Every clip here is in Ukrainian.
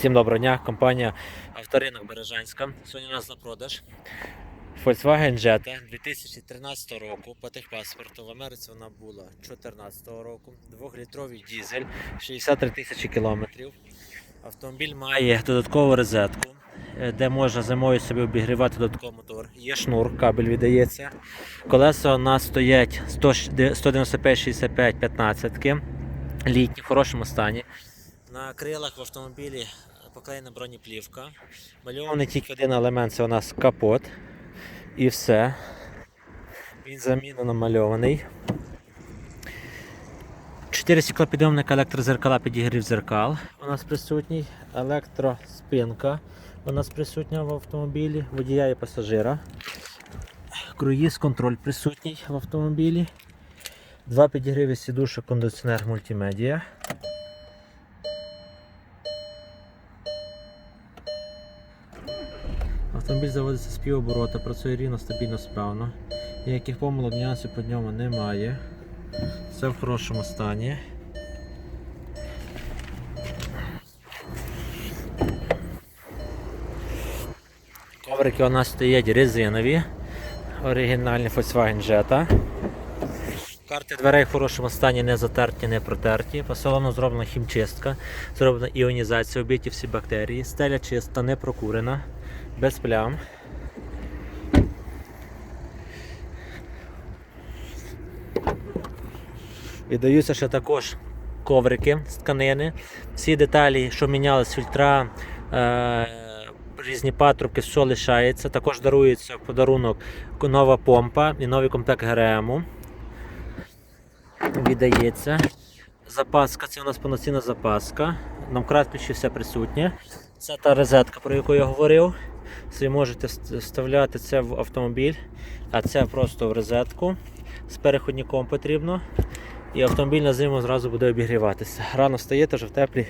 Всім доброго дня, компанія Авторинок Бережанська. Сьогодні у нас на продаж Volkswagen Jetta 2013 року. По техпаспорту в Америці вона була 2014 року. Двохлітровий дізель, 63 тисячі кілометрів. Автомобіль має додаткову розетку, е, де можна зимою собі обігрівати додатковий мотор. Є шнур, кабель віддається. Колеса у нас стоять 195-65 15 літні, в хорошому стані. На крилах в автомобілі поклеєна бронеплівка. Мальований тільки один елемент це у нас капот. І все. Він замінено мальований. Чотири стеклопідйомника електрозеркала підігрів зеркал. У нас присутній. Електроспинка у нас присутня в автомобілі, водія і пасажира. Круїз контроль присутній в автомобілі. Два підігріви сідушок, кондиціонер мультимедіа. Автомобіль заводиться з півоборота, працює рівно, стабільно, справно. Ніяких помилок, нюансів по ньому немає. Все в хорошому стані. Коврики у нас стоять резинові, оригінальні Volkswagen Jetta. Карти дверей в хорошому стані не затерті, не протерті. По салону зроблена хімчистка, зроблена іонізація, обіті всі бактерії. Стеля чиста, не прокурена, без плям. Віддаються ще також коврики з тканини. Всі деталі, що мінялись, фільтра, е- різні патрубки, все лишається. Також дарується в подарунок нова помпа і новий комплект ГРМу віддається. Запаска, це у нас повноцінна запаска. На ключі все присутнє. Це та розетка, про яку я говорив. Ви можете вставляти це в автомобіль, а це просто в розетку. З переходником потрібно. І автомобіль на зиму зразу буде обігріватися. Рано встаєте вже в теплій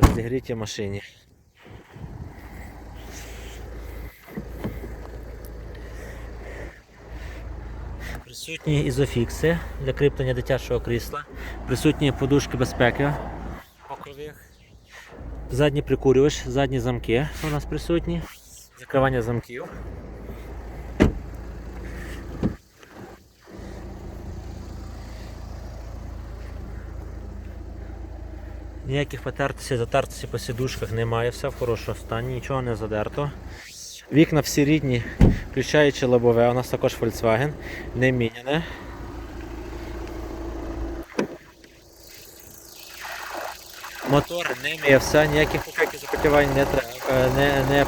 розігрітій машині. Присутні ізофікси для кріплення дитячого крісла, присутні подушки безпеки бокових, задній прикурювач, задні замки у нас присутні, закривання замків. Ніяких потертостей, затертостей по сідушках немає, все в хорошому стані, нічого не задерто. Вікна всі рідні, включаючи лобове, у нас також Volkswagen, не міняне. Мотор не має все, ніяких покаків запотівань не, е, не, не,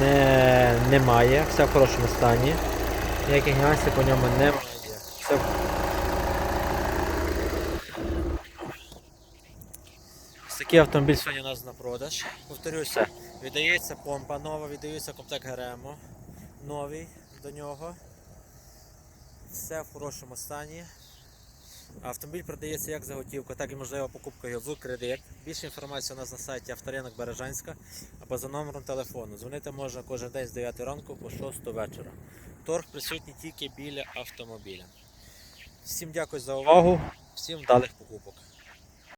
не, немає, все в хорошому стані. Ніяких нюансів по ньому немає. Все в- Ось такий автомобіль сьогодні у нас на продаж. Повторюся, віддається помпа нова, віддається комплект ГРМу новий до нього. Все в хорошому стані. Автомобіль продається як за готівку, так і можлива покупка його в кредит. Більше інформації у нас на сайті Авторинок Бережанська або за номером телефону. Дзвонити можна кожен день з 9 ранку по 6 вечора. Торг присутній тільки біля автомобіля. Всім дякую за увагу, всім вдалих покупок.